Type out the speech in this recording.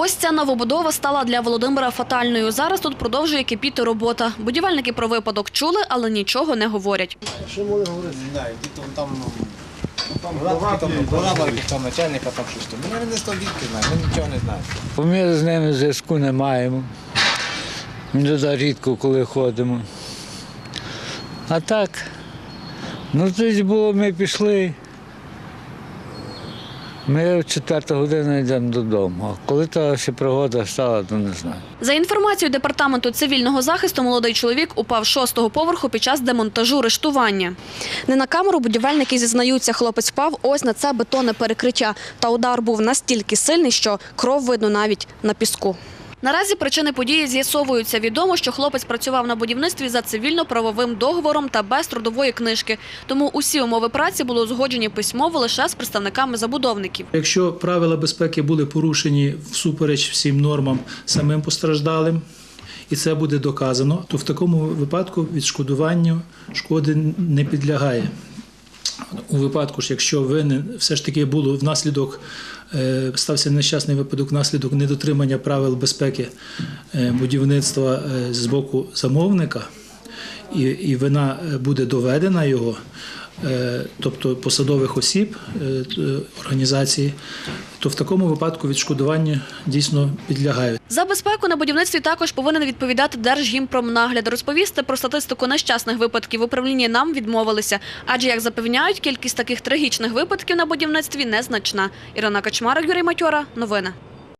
Ось ця новобудова стала для Володимира фатальною. Зараз тут продовжує кипіти робота. Будівельники про випадок чули, але нічого не говорять. Що могли говорити? Не знаю, діти там, там, там, там, програма там начальника, там щось там. Ми не з відки знаємо, ми нічого не знаємо. Ми з ними зв'язку не маємо. Ми туди рідко коли ходимо. А так, ну тоді було, ми пішли. Ми в четверту годину йдемо додому. А коли та ще пригода стала, то не знаю. За інформацією департаменту цивільного захисту, молодий чоловік упав шостого поверху під час демонтажу рештування. Не на камеру будівельники зізнаються, хлопець впав ось на це бетонне перекриття. Та удар був настільки сильний, що кров видно навіть на піску. Наразі причини події з'ясовуються. Відомо, що хлопець працював на будівництві за цивільно-правовим договором та без трудової книжки. Тому усі умови праці були узгоджені письмово лише з представниками забудовників. Якщо правила безпеки були порушені всупереч всім нормам самим постраждалим, і це буде доказано, то в такому випадку відшкодуванню шкоди не підлягає. У випадку ж, якщо винен все ж таки було внаслідок, е, стався нещасний випадок внаслідок недотримання правил безпеки е, будівництва е, з боку замовника, і, і вина е, буде доведена його, е, тобто посадових осіб е, організації, то в такому випадку відшкодування дійсно підлягають. За безпеку на будівництві також повинен відповідати Держгімпромнагляд. Розповісти про статистику нещасних випадків в управлінні нам відмовилися. Адже, як запевняють, кількість таких трагічних випадків на будівництві незначна. Ірина Качмарик, Юрій Матьора. Новини.